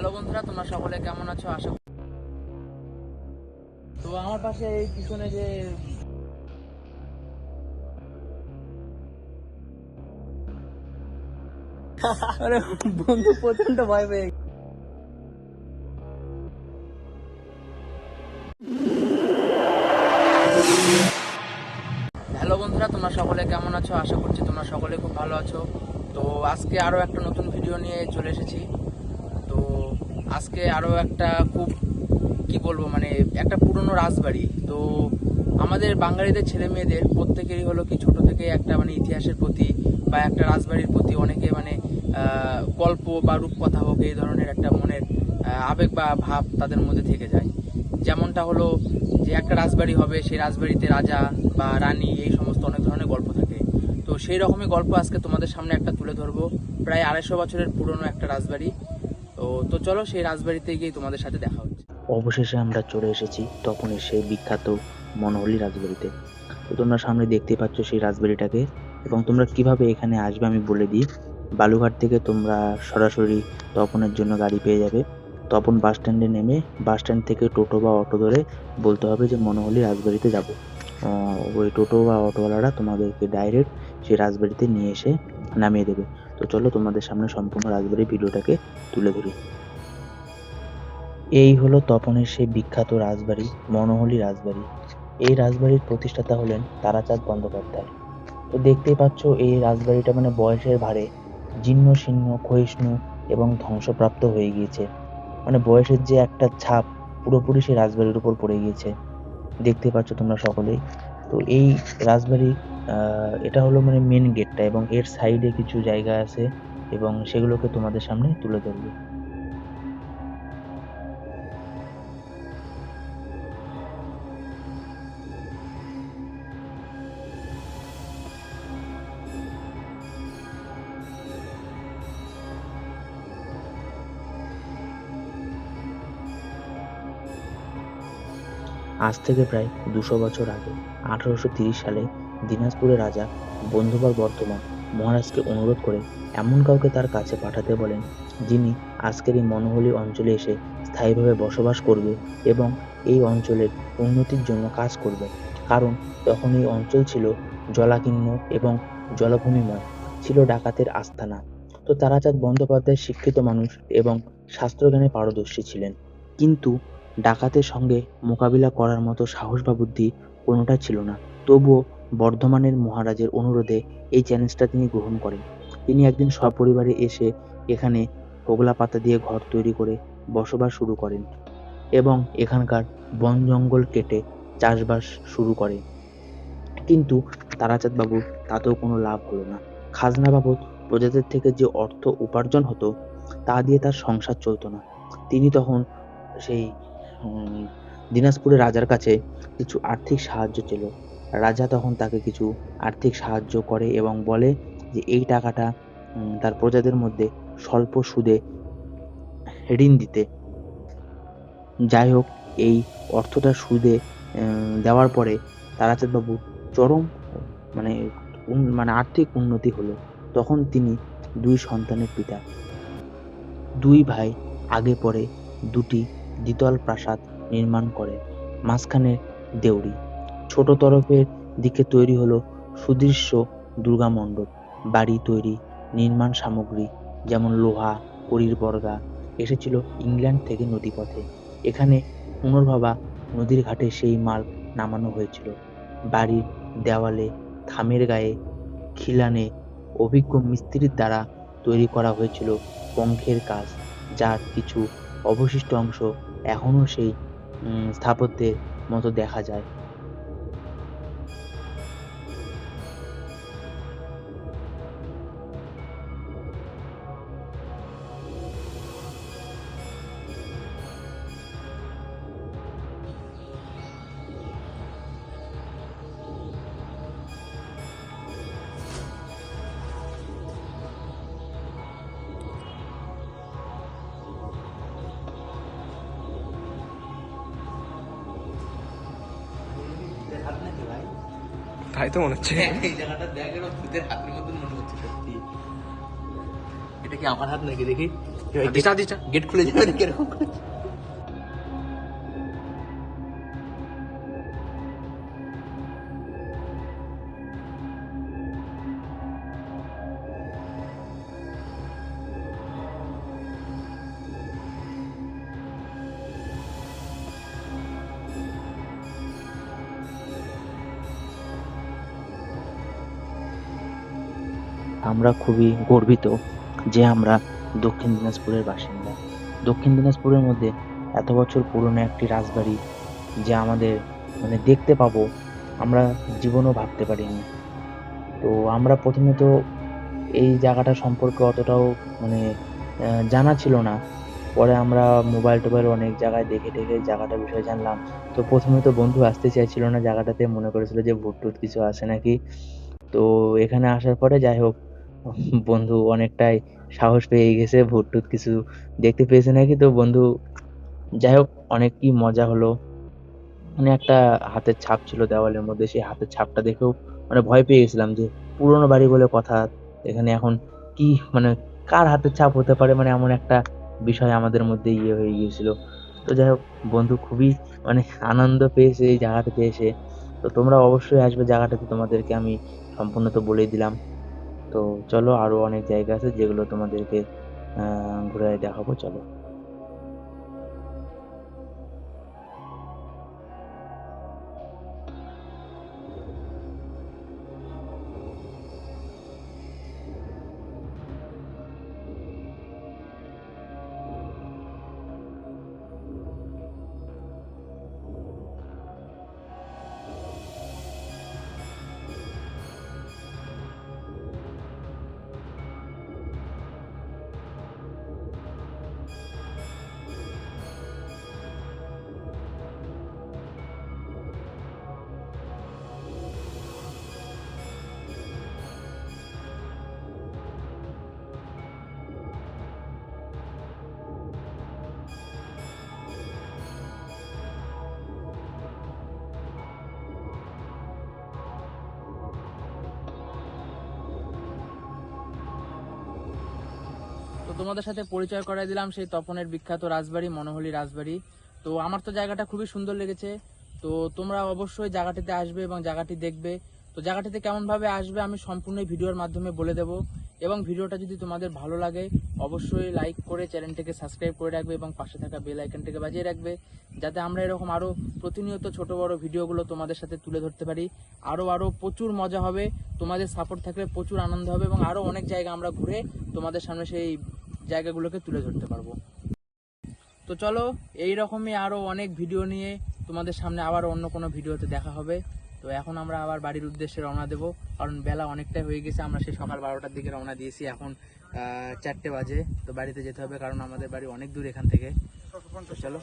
Hello বন্ধুরা তোমরা সকলে কেমন আছো? আশা তো আমার পাশে এই পিছনে যে আরে বন্ধু প্রচণ্ড ভয় পেয়ে হ্যালো বন্ধুরা তোমরা সকলে কেমন আছো? আশা করছি তোমরা সকলে খুব ভালো আছো। তো আজকে আরও একটা নতুন ভিডিও নিয়ে চলে এসেছি। আজকে আরও একটা খুব, কি বলব মানে একটা পুরনো রাজবাড়ি। তো আমাদের বাঙালিদের ছেলে মেয়েদের প্রত্যেকেরই হলো কি ছোট থেকে একটা মানে ইতিহাসের প্রতি বা একটা রাজবাড়ির প্রতি অনেকে মানে গল্প বা রূপকথা হোক, এই ধরনের একটা মনের আবেগ বা ভাব তাদের মধ্যে থেকে যায়। যেমনটা হলো যে একটা রাজবাড়ি হবে, সেই রাজবাড়িতে রাজা বা রানী এই সমস্ত অনেক ধরনের গল্প থাকে। তো সেই রকমই গল্প আজকে তোমাদের সামনে একটা তুলে ধরবো। প্রায় আড়াইশো বছরের পুরনো একটা রাজবাড়ি। তো তো চলো সেই রাজবাড়িতে গিয়ে তোমাদের সাথে দেখা হচ্ছে। অবশেষে আমরা চলে এসেছি তপনের সেই বিখ্যাত মনোহলি রাজবাড়িতে। তো তোমরা সামনে দেখতে পাচ্ছ সেই রাজবাড়িটাকে এবং তোমরা কীভাবে এখানে আসবে আমি বলে দিই। বালুঘাট থেকে তোমরা সরাসরি তপনের জন্য গাড়ি পেয়ে যাবে। তপন বাস স্ট্যান্ডে নেমে বাস স্ট্যান্ড থেকে টোটো বা অটো ধরে বলতে হবে যে মনোহলি রাজবাড়িতে যাব। ওই টোটো বা অটোওয়ালারা তোমাদেরকে ডাইরেক্ট সেই রাজবাড়িতে নিয়ে এসে নামিয়ে দেবে। তো চলো তোমাদের সামনে সম্পূর্ণ রাজবাড়ির ভিডিওটাকে তুলে ধরি। এই হলো তপনের সেই বিখ্যাত রাজবাড়ি মনোহলি রাজবাড়ি। এই রাজবাড়ির প্রতিষ্ঠাতা হলেন তারাচাঁদ বন্দ্যোপাধ্যায়। তো দেখতেই পাচ্ছ, এই রাজবাড়িটা মানে বয়সের ভারে জীর্ণ শীর্ণ, ক্ষয়িষ্ণু এবং ধ্বংসপ্রাপ্ত হয়ে গিয়েছে। মানে বয়সের যে একটা ছাপ পুরোপুরি সেই রাজবাড়ির উপর পড়ে গিয়েছে। দেখতে পাচ্ছ তোমরা সকলেই। তো এই রাজবাড়ি এটা হলো মানে মেন গেটটা এবং এর সাইডে কিছু জায়গা আছে। এবং সেগুলোকে তোমাদের সামনে তুলে ধরবো। আজ থেকে প্রায় দুশো বছর আগে, আঠারোশো সালে দিনাজপুরের রাজা বন্ধুবার বর্ধমান মহারাজকে অনুরোধ করে এমন কাউকে তার কাছে পাঠাতে বলেন, যিনি আজকের এই মনোহলি অঞ্চলে এসে স্থায়ীভাবে বসবাস করবে এবং এই অঞ্চলের উন্নতির জন্য কাজ করবে। কারণ তখন এই অঞ্চল ছিল জলাকীর্ণ এবং জলভূমিময়, ছিল ডাকাতের আস্থানা তো তারাচাঁদ বন্দ্যোপাধ্যায় শিক্ষিত মানুষ এবং শাস্ত্রজ্ঞানে পারদর্শী ছিলেন। কিন্তু ডাকাতের সঙ্গে মোকাবিলা করার মতো সাহস বা বুদ্ধি কোনোটা ছিল না। তবুও বর্ধমানের মহারাজের অনুরোধে এই চ্যালেঞ্জটা তিনি গ্রহণ করেন। তিনি একদিন সপরিবারে এসে এখানে হোগলা পাতা দিয়ে ঘর তৈরি করে বসবাস শুরু করেন এবং এখানকার বন জঙ্গল কেটে চাষবাস শুরু করে। কিন্তু তারাচাঁদ বাবুর তাতেও কোনো লাভ হলো না। খাজনা বাবদ প্রজাদের থেকে যে অর্থ উপার্জন হতো, তা দিয়ে তার সংসার চলতো না। তিনি তখন সেই দিনাজপুরের রাজার কাছে কিছু আর্থিক সাহায্য ছিল রাজা তখন তাকে কিছু আর্থিক সাহায্য করে এবং বলে যে এই টাকাটা তার প্রজাদের মধ্যে স্বল্প সুদে ঋণ দিতে। যাই হোক, এই অর্থটা সুদে দেওয়ার পরে তারাচাঁদ বাবু চরম মানে মানে আর্থিক উন্নতি হলো। তখন তিনি দুই সন্তানের পিতা। দুই ভাই আগে পরে দুটি দ্বিতল প্রাসাদ নির্মাণ করে মাঝখানে দেউড়ি। ছোট তরফের দিকে তৈরি হলো সুদৃশ্য দুর্গা মণ্ডপ। বাড়ি তৈরি, নির্মাণ সামগ্রী যেমন লোহা কড়ির বর্গা এসেছিল ইংল্যান্ড থেকে নদীপথে। এখানে পুনর্ভাবা নদীর ঘাটে সেই মাল নামানো হয়েছিল। বাড়ির দেওয়ালে থামের গায়ে খিলানে অভিজ্ঞ মিস্ত্রির দ্বারা তৈরি করা হয়েছিল পঙ্খের কাজ, যার কিছু অবশিষ্ট অংশ এখনও সেই স্থাপত্যের মতো দেখা যায়। তাই তো মনে হচ্ছে। এই জায়গাটা দেখ এরকম ভূতের হাতের মতন মনে হচ্ছে সত্যি। এটা কি আমার হাত নাকি দেখি? দিটা দিটা গেট খুলে যাবে দেখি এরকম আমরা খুবই গর্বিত যে আমরা দক্ষিণ দিনাজপুরের বাসিন্দা। দক্ষিণ দিনাজপুরের মধ্যে এত বছর পুরনো একটি রাজবাড়ি যে আমাদের মানে দেখতে পাবো, আমরা জীবনও ভাবতে পারিনি। তো আমরা প্রথমে তো এই জায়গাটা সম্পর্কে অতটাও মানে জানা ছিল না। পরে আমরা মোবাইল টোবাইল অনেক জায়গায় দেখে টেখে জায়গাটার বিষয়ে জানলাম। তো প্রথমে তো বন্ধু আসতে চাইছিল না, জায়গাটাতে মনে করেছিল যে ভূত টুত কিছু আসে নাকি। তো এখানে আসার পরে যাই হোক বন্ধু অনেকটাই সাহস পেয়ে গেছে ভূত টুত কিছু দেখতে পেয়েছে নাকি? তো বন্ধু যাই হোক অনেক কি মজা হলো। মানে একটা হাতের ছাপ ছিল দেওয়ালের মধ্যে, সেই হাতের ছাপটা দেখেও মানে ভয় পেয়ে গেছিলাম যে, পুরোনো বাড়ি বলে কথা, এখানে এখন কি মানে কার হাতের ছাপ হতে পারে? মানে এমন একটা বিষয় আমাদের মধ্যে ইয়ে হয়ে গিয়েছিল। তো যাই হোক বন্ধু খুবই মানে আনন্দ পেয়েছে এই জায়গাটাতে এসে। তো তোমরা অবশ্যই আসবে জায়গাটাতে, তোমাদেরকে আমি সম্পূর্ণ তো বলেই দিলাম। তো চলো আরও অনেক জায়গা আছে যেগুলো তোমাদেরকে ঘুরে দেখাবো চলো। তোমাদের সাথে পরিচয় করাই দিলাম সেই তপনের বিখ্যাত রাজবাড়ি মনোহলি রাজবাড়ি। তো আমার তো জায়গাটা খুবই সুন্দর লেগেছে। তো তোমরা অবশ্যই জায়গাটিতে আসবে এবং জায়গাটি দেখবে। তো জায়গাটিতে কেমনভাবে আসবে আমি সম্পূর্ণ ভিডিওর মাধ্যমে বলে দেব। এবং ভিডিওটা যদি তোমাদের ভালো লাগে, অবশ্যই লাইক করে চ্যানেলটিকে সাবস্ক্রাইব করে রাখবে এবং পাশে থাকা বেল আইকনটিকে বাজিয়ে রাখবে। যাতে আমরা এরকম আরও প্রতিনিয়ত ছোট বড় ভিডিওগুলো তোমাদের সাথে তুলে ধরতে পারি। আরও আরও প্রচুর মজা হবে। তোমাদের সাপোর্ট থাকলে প্রচুর আনন্দ হবে এবং আরও অনেক জায়গা আমরা ঘুরে তোমাদের সামনে সেই জায়গাগুলোকে তুলে ধরতে পারব। তো চলো এই রকমই আরও অনেক ভিডিও নিয়ে তোমাদের সামনে আবার অন্য কোনো ভিডিওতে দেখা হবে। তো এখন আমরা আবার বাড়ির উদ্দেশ্যে রওনা দেব, কারণ বেলা অনেকটাই হয়ে গেছে, আমরা সেই সকাল বারোটার দিকে রওনা দিয়েছি, এখন চারটে বাজে। তো বাড়িতে যেতে হবে, কারণ আমাদের বাড়ি অনেক দূর এখান থেকে। চলো।